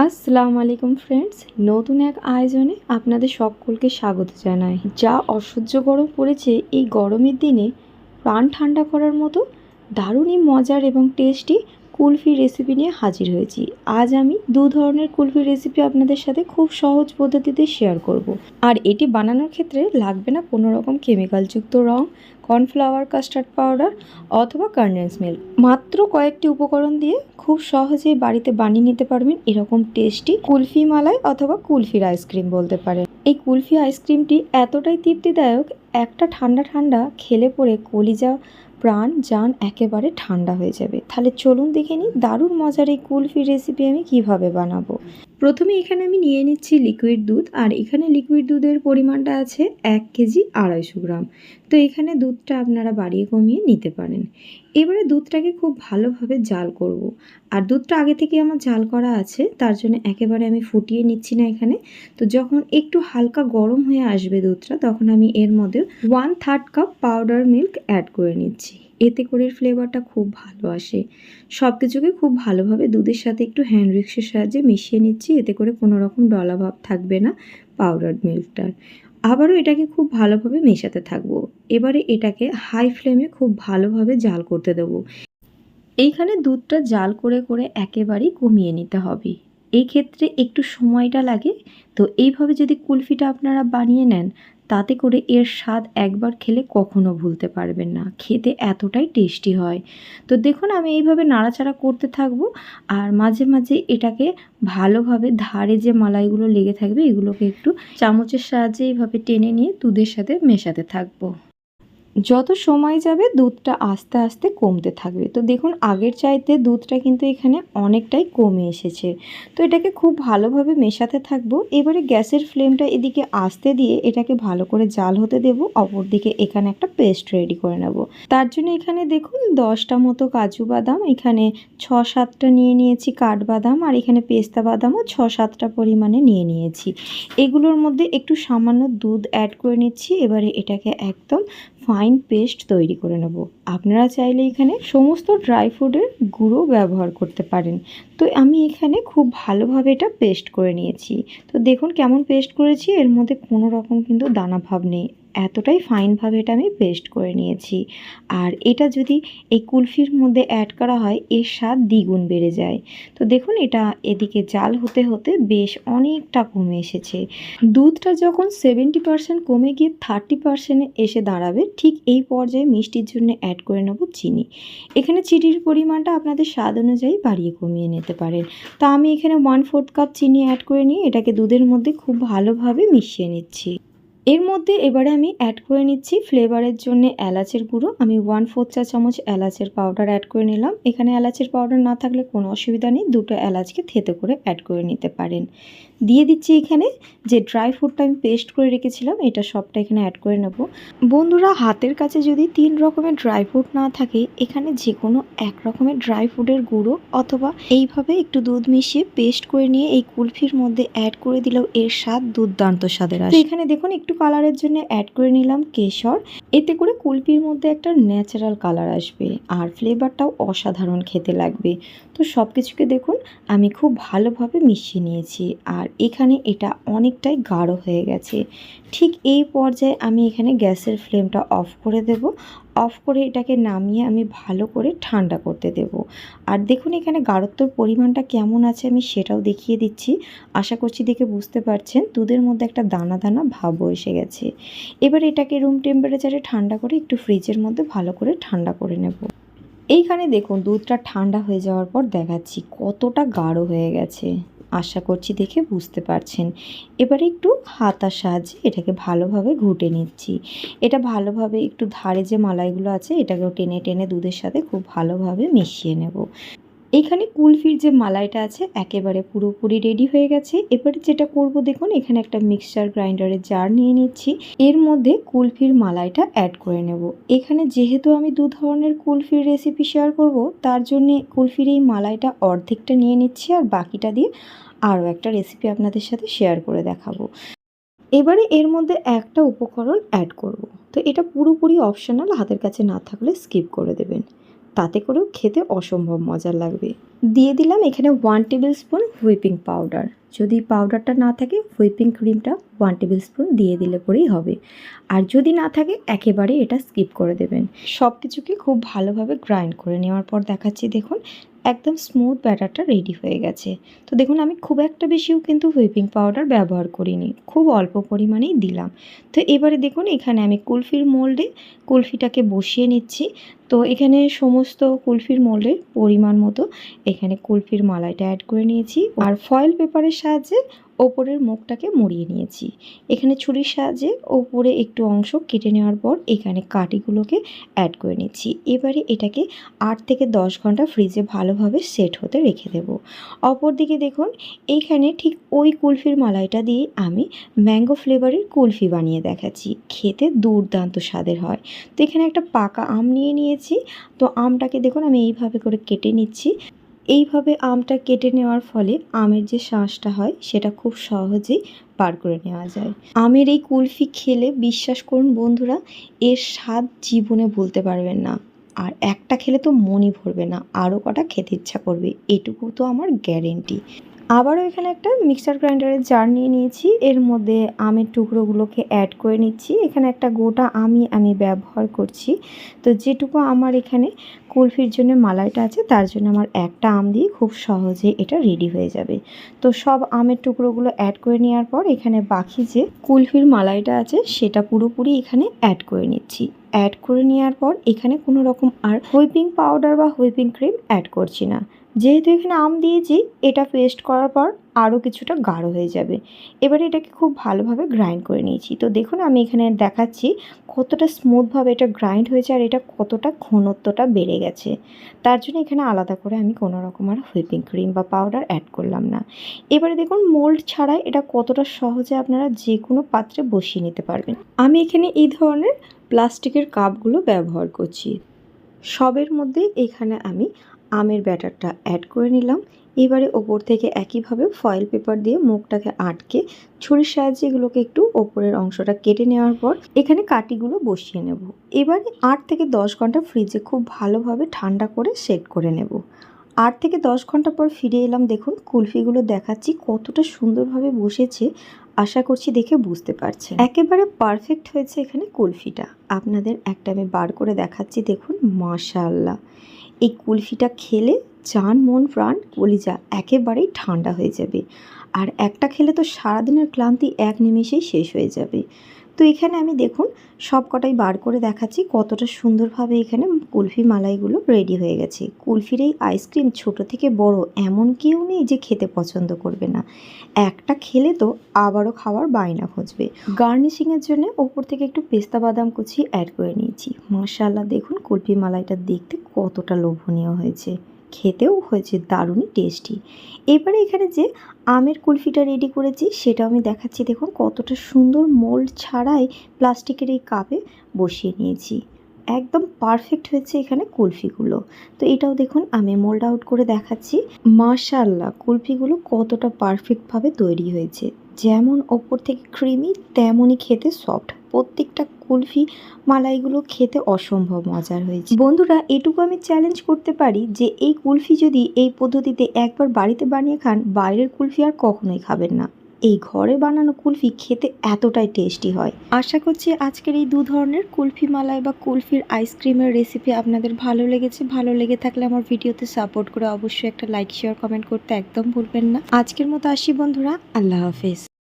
আসসালামু আলাইকুম ফ্রেন্ডস নতুন এক আয়োজনে আপনাদের সকলকে স্বাগত জানাই। যা অসহ্য গরম পড়েছে এই গরমের দিনে প্রাণ ঠান্ডা করার মতো দারুণই মজার এবং টেস্টি কুলফি রেসিপি নিয়ে হাজির হয়েছি। আজ আমি দু ধরনের কুলফি রেসিপি আপনাদের সাথে খুব সহজ পদ্ধতিতে শেয়ার করব। আর এটি বানানোর ক্ষেত্রে লাগবে না কোনো রকম কেমিক্যালযুক্ত রং কর্নফ্লাওয়ার কাস্টার্ড পাউডার অথবা কন্ডেন্স মিল্ক মাত্র কয়েকটি উপকরণ দিয়ে খুব সহজেই বাড়িতে বানিয়ে নিতে পারবেন এরকম টেস্টি কুলফি মালাই অথবা কুলফির আইসক্রিম বলতে পারেন। এই কুলফি আইসক্রিমটি এতটাই তৃপ্তিদায়ক, একটা ঠান্ডা ঠান্ডা, খেলে পরে কলিজা প্রাণ যান একেবারে ঠান্ডা হয়ে যাবে। তাহলে চলুন দেখে নিই দারুণ মজার এই কুলফি রেসিপি আমি কীভাবে বানাবো। প্রথমে এখানে আমি নিয়ে নিচ্ছি লিকুইড দুধ, আর এখানে লিকুইড দুধের পরিমাণটা আছে এক কেজি আড়াইশো গ্রাম। তো এখানে দুধটা আপনারা বাড়িয়ে কমিয়ে নিতে পারেন। এবারে দুধটাকে খুব ভালোভাবে জাল করব। আর দুধটা আগে থেকে আমার জাল করা আছে, তার জন্য একেবারে আমি ফুটিয়ে নিচ্ছি না এখানে। তো যখন একটু হালকা গরম হয়ে আসবে দুধটা, তখন আমি এর মধ্যে one third cup powder milk add করে নিচ্ছি। এতে করে ফ্লেভারটা খুব ভালো আসে। সব কিছুকে খুব ভালোভাবে দুধের সাথে একটু হ্যান্ড রিক্সের সাহায্যে মিশিয়ে নিচ্ছি, এতে করে কোনো রকম ডলাভাব থাকবে না পাউডার মিল্কটার আবারও এটাকে খুব ভালোভাবে মেশাতে থাকব। এবারে এটাকে হাই ফ্লেমে খুব ভালোভাবে জাল করতে দেবো। এইখানে দুধটা জাল করে করে একেবারেই কমিয়ে নিতে হবে। এই ক্ষেত্রে একটু সময়টা লাগে। তো এইভাবে যদি কুলফিটা আপনারা বানিয়ে নেন তাতে করে এর স্বাদ একবার খেলে কখনো ভুলতে পারবেন না। খেতে এতটাই টেস্টি হয়। তো দেখুন, আমি এইভাবে নাড়াচাড়া করতে থাকব আর মাঝে মাঝে এটাকে ভালোভাবে ধারে যে মালাইগুলো লেগে থাকবে, এগুলোকে একটু চামচের সাহায্যে এইভাবে টেনে নিয়ে দুধের সাথে মেশাতে থাকব। যত সময় যাবে দুধটা আস্তে আস্তে কমতে থাকবে। তো দেখুন, আগের চাইতে দুধটা কিন্তু এখানে অনেকটাই কমে এসেছে। তো এটাকে খুব ভালোভাবে মেশাতে থাকব। এবারে গ্যাসের ফ্লেমটা এদিকে আস্তে দিয়ে এটাকে ভালো করে জাল হতে দেবো। অপর দিকে এখানে একটা পেস্ট রেডি করে নেব। তার জন্য এখানে দেখুন, দশটা মতো কাজু বাদাম, এখানে ছ সাতটা নিয়ে নিয়েছি কাঠবাদাম, আর এখানে পেস্তা বাদামও ছ সাতটা পরিমাণে নিয়ে নিয়েছি। এগুলোর মধ্যে একটু সামান্য দুধ অ্যাড করে নিচ্ছি। এবারে এটাকে একদম ফাইন পেস্ট তৈরি করে নেব। আপনারা চাইলে এখানে সমস্ত ড্রাই ফ্রুটের গুঁড়ো ব্যবহার করতে পারেন। তো আমি এখানে খুব ভালোভাবে এটা পেস্ট করে নিয়েছি। তো দেখুন কেমন পেস্ট করেছি, এর মধ্যে কোনো রকম কিন্তু দানা ভাব নেই। এতটাই ফাইনভাবে এটা আমি পেস্ট করে নিয়েছি। আর এটা যদি এই কুলফির মধ্যে অ্যাড করা হয়, এর স্বাদ দ্বিগুণ বেড়ে যায়। তো দেখুন, এটা এদিকে জাল হতে হতে বেশ অনেকটা কমে এসেছে। দুধটা যখন সেভেন্টি পার্সেন্ট কমে গিয়ে থার্টি পার্সেন্টে এসে দাঁড়াবে, ঠিক এই পর্যায়ে মিষ্টির জন্য অ্যাড করে নেব চিনি। এখানে চিনির পরিমাণটা আপনাদের স্বাদ অনুযায়ী বাড়িয়ে কমিয়ে নিতে পারেন। তো আমি এখানে ওয়ান ফোর্থ কাপ চিনি অ্যাড করে নিয়ে এটাকে দুধের মধ্যে খুব ভালোভাবে মিশিয়ে নিচ্ছি। এর মধ্যে এবারে আমি অ্যাড করে নিচ্ছি ফ্লেভারের জন্য এলাচের গুঁড়ো। আমি ওয়ান ফোর চা চামচ এলাচের পাউডার অ্যাড করে নিলাম। এখানে এলাচের পাউডার না থাকলে কোনো অসুবিধা নেই। দুটো এলাচকে থেতে করে অ্যাড করে নিতে পারেন। দিয়ে দিচ্ছি এখানে। যে ড্রাই ফ্রুটটা আমি পেস্ট করে রেখেছিলাম, এটা সবটা এখানে অ্যাড করে নেব। বন্ধুরা, হাতের কাছে যদি তিন রকমের ড্রাই ফ্রুট না থাকে, এখানে যে কোনো এক রকমের ড্রাই ফ্রুটের গুঁড়ো অথবা এইভাবে একটু দুধ মিশিয়ে পেস্ট করে নিয়ে এই কুলফির মধ্যে অ্যাড করে দিলেও এর স্বাদ দুর্দান্ত স্বাদের আসে। এখানে দেখুন, একটু কালারের জন্য অ্যাড করে নিলাম কেশর। এতে করে কুলফির মধ্যে একটা ন্যাচারাল কালার আসবে আর ফ্লেভারটাও অসাধারণ খেতে লাগবে। তো সব কিছুকে দেখুন, আমি খুব ভালোভাবে মিশিয়ে নিয়েছি আর এখানে এটা অনেকটাই গাঢ় হয়ে গেছে। ঠিক এই পর্যায়ে আমি এখানে গ্যাসের ফ্লেমটা অফ করে দেব। অফ করে এটাকে নামিয়ে আমি ভালো করে ঠান্ডা করতে দেব। আর দেখুন এখানে গাঢ়ত্বর পরিমাণটা কেমন আছে আমি সেটাও দেখিয়ে দিচ্ছি। আশা করছি দেখে বুঝতে পারছেন, দুধের মধ্যে একটা দানা দানা ভাবও এসে গেছে। এবার এটাকে রুম টেম্পারেচারে ঠান্ডা করে একটু ফ্রিজের মধ্যে ভালো করে ঠান্ডা করে নেব। এইখানে দেখুন দুধটা ঠান্ডা হয়ে যাওয়ার পর দেখাচ্ছি কতটা গাঢ় হয়ে গেছে। আশা করছি দেখে বুঝতে পারছেন। এবারে একটু হাতার সাহায্যে এটাকে ভালোভাবে ঘুটে নিচ্ছি। এটা ভালোভাবে একটু ধারে যে মালাইগুলো আছে, এটাকেও টেনে টেনে দুধের সাথে খুব ভালোভাবে মিশিয়ে নেব। এখানে কুলফির যে মালাইটা আছে, একেবারে পুরোপুরি রেডি হয়ে গেছে। এবারে যেটা করব দেখুন, এখানে একটা মিক্সচার গ্রাইন্ডারের জার নিয়ে নিচ্ছি। এর মধ্যে কুলফির মালাইটা অ্যাড করে নেব। এখানে যেহেতু আমি দু ধরনের কুলফির রেসিপি শেয়ার করব, তার জন্যে কুলফির এই মালাইটা অর্ধেকটা নিয়ে নিচ্ছি আর বাকিটা দিয়ে আরও একটা রেসিপি আপনাদের সাথে শেয়ার করে দেখাবো। এবারে এর মধ্যে একটা উপকরণ অ্যাড করব। তো এটা পুরোপুরি অপশনাল হাতের কাছে না থাকলে স্কিপ করে দেবেন। তাতে করেও খেতে অসম্ভব মজার লাগবে। দিয়ে দিলাম এখানে one tablespoon whipping powder যদি পাউডারটা না থাকে হুইপিং ক্রিমটা ওয়ান টেবিল স্পুন দিয়ে দিলে পরেই হবে। আর যদি না থাকে একেবারে এটা স্কিপ করে দেবেন। সব কিছুকে খুব ভালোভাবে গ্রাইন্ড করে নেওয়ার পর দেখাচ্ছি, দেখুন, একদম স্মুথ ব্যাটারটা রেডি হয়ে গেছে। তো দেখুন, আমি খুব একটা বেশিও কিন্তু হুইপিং পাউডার ব্যবহার করিনি, খুব অল্প পরিমাণেই দিলাম। তো এবারে দেখুন, এখানে আমি কুলফির মোল্ডে কুলফিটাকে বসিয়ে নিচ্ছি। তো এখানে সমস্ত কুলফির মোল্ডের পরিমাণ মতো এখানে কুলফির মালাইটা অ্যাড করে নিয়েছি। আর ফয়েল পেপারের সাহায্যে ওপরের মুখটাকে মুড়িয়ে নিয়েছি। এখানে ছুরির সাহায্যে ওপরে একটু অংশ কেটে নেওয়ার পর এখানে কাটিগুলোকে অ্যাড করে নিচ্ছি। এবারে এটাকে আট থেকে দশ ঘণ্টা ফ্রিজে ভালোভাবে সেট হতে রেখে দেব। অপর দিকে দেখুন এইখানে ঠিক ওই কুলফির মালাইটা দিয়ে আমি ম্যাঙ্গো ফ্লেভারের কুলফি বানিয়ে দেখাচ্ছি। খেতে দুর্দান্ত স্বাদের হয়। তো এখানে একটা পাকা আম নিয়ে নিয়েছি। তো আমটাকে দেখুন, আমি এইভাবে করে কেটে নিচ্ছি। এইভাবে আমটা কেটে নেওয়ার ফলে আমের যে শাঁসটা হয়, সেটা খুব সহজেই পার করে নেওয়া যায়। আমের এই কুলফি খেলে, বিশ্বাস করুন বন্ধুরা, এর স্বাদ জীবনে বলতে পারবেন না। আর একটা খেলে তো মনই ভরবে না, আরও কটা খেতে ইচ্ছা করবে, এটুকু তো আমার গ্যারেন্টি আবারও এখানে একটা মিক্সার গ্রাইন্ডারের জার নিয়ে নিয়েছি। এর মধ্যে আমের টুকরোগুলোকে অ্যাড করে নিচ্ছি। এখানে একটা গোটা আমি আমি ব্যবহার করছি। তো যেটুকু আমার এখানে কুলফির জন্য মালাইটা আছে, তার জন্য আমার একটা আম দিয়ে খুব সহজে এটা রেডি হয়ে যাবে। তো সব আমের টুকরোগুলো অ্যাড করে নেওয়ার পর এখানে বাকি যে কুলফির মালাইটা আছে, সেটা পুরোপুরি এখানে অ্যাড করে নিচ্ছি। অ্যাড করে নেওয়ার পর এখানে কোনো রকম আর হুইপিং পাউডার বা হুইপিং ক্রিম অ্যাড করছি না। যেহেতু এখানে আম দিয়েছি, এটা পেস্ট করার পর আরও কিছুটা গাঢ় হয়ে যাবে। এবারে এটাকে খুব ভালোভাবে গ্রাইন্ড করে নিয়েছি। তো দেখুন, আমি এখানে দেখাচ্ছি কতটা স্মুথভাবে এটা গ্রাইন্ড হয়েছে আর এটা কতটা ঘনত্বটা বেড়ে গেছে। তার জন্য এখানে আলাদা করে আমি কোনো রকম আর হুইপিং ক্রিম বা পাউডার অ্যাড করলাম না। এবারে দেখুন মোল্ড ছাড়াই এটা কতটা সহজে আপনারা যে কোনো পাত্রে বসিয়ে নিতে পারবেন। আমি এখানে এই ধরনের প্লাস্টিকের কাপগুলো ব্যবহার করছি। সবের মধ্যে এখানে আমি আমের ব্যাটারটা অ্যাড করে নিলাম। এবারে ওপর থেকে একইভাবে ফয়েল পেপার দিয়ে মুখটাকে আটকে ছুরির সাহায্যে এগুলোকে একটু ওপরের অংশটা কেটে নেওয়ার পর এখানে কাটিগুলো বসিয়ে নেব। এবারে আট থেকে দশ ঘণ্টা ফ্রিজে খুব ভালোভাবে ঠান্ডা করে সেট করে নেব। আট থেকে দশ ঘণ্টা পর ফিরে এলাম, দেখুন, কুলফিগুলো দেখাচ্ছি কতটা সুন্দরভাবে বসেছে। আশা করছি দেখে বুঝতে পারছেন। একেবারে পারফেক্ট হয়েছে এখানে কুলফিটা। আপনাদের একটা আমি বার করে দেখাচ্ছি, দেখুন, মাশাআল্লাহ। এই কুলফিটা খেলে চান, মন, প্রাণ, কলিজা একেবারেই ঠান্ডা হয়ে যাবে। আর একটা খেলে তো সারাদিনের ক্লান্তি এক নিমেষেই শেষ হয়ে যাবে। তো এখানে আমি দেখুন সব কটাই বার করে দেখাচ্ছি কতটা সুন্দরভাবে এখানে কুলফি মালাইগুলো রেডি হয়ে গেছে। কুলফির এই আইসক্রিম ছোট থেকে বড় এমন কেউ নেই যে খেতে পছন্দ করবে না। একটা খেলে তো আবারও খাওয়ার বায়না খুঁজবে গার্নিশিংয়ের জন্য ওপর থেকে একটু পেস্তা বাদাম কুচি অ্যাড করে নিয়েছি। মাশাল্লাহ দেখুন কুলফি মালাইটা দেখতে কতটা লোভনীয় হয়েছে। খেতেও হয়েছে দারুণই টেস্টি এবারে এখানে যে আমের কুলফিটা রেডি করেছি সেটা আমি দেখাচ্ছি। দেখুন কতটা সুন্দর মোল্ড ছাড়াই প্লাস্টিকের এই কাপে বসিয়ে নিয়েছি। একদম পারফেক্ট হয়েছে এখানে কুলফিগুলো। তো এটাও দেখুন, আমি মোল্ড আউট করে দেখাচ্ছি। মাশাল্লাহ কুলফিগুলো কতটা পারফেক্টভাবে তৈরি হয়েছে। যেমন ওপর থেকে ক্রিমি তেমনই খেতে সফট প্রত্যেকটা কুলফি মালাইগুলো খেতে অসম্ভব মজার হয়েছে। বন্ধুরা, এটুকু আমি চ্যালেঞ্জ করতে পারি যে, এই কুলফি যদি এই পদ্ধতিতে একবার বাড়িতে বানিয়ে খান, বাইরের কুলফি আর কখনোই খাবেন না। এই ঘরে বানানো কুলফি খেতে এতটাই টেস্টি হয়। আশা করছি আজকের এই দু ধরনের কুলফি মালাই বা কুলফির আইসক্রিমের রেসিপি আপনাদের ভালো লেগেছে। ভালো লেগে থাকলে আমার ভিডিওতে সাপোর্ট করে অবশ্যই একটা লাইক শেয়ার কমেন্ট করতে একদম ভুলবেন না। আজকের মতো আসি বন্ধুরা, আল্লাহ হাফেজ।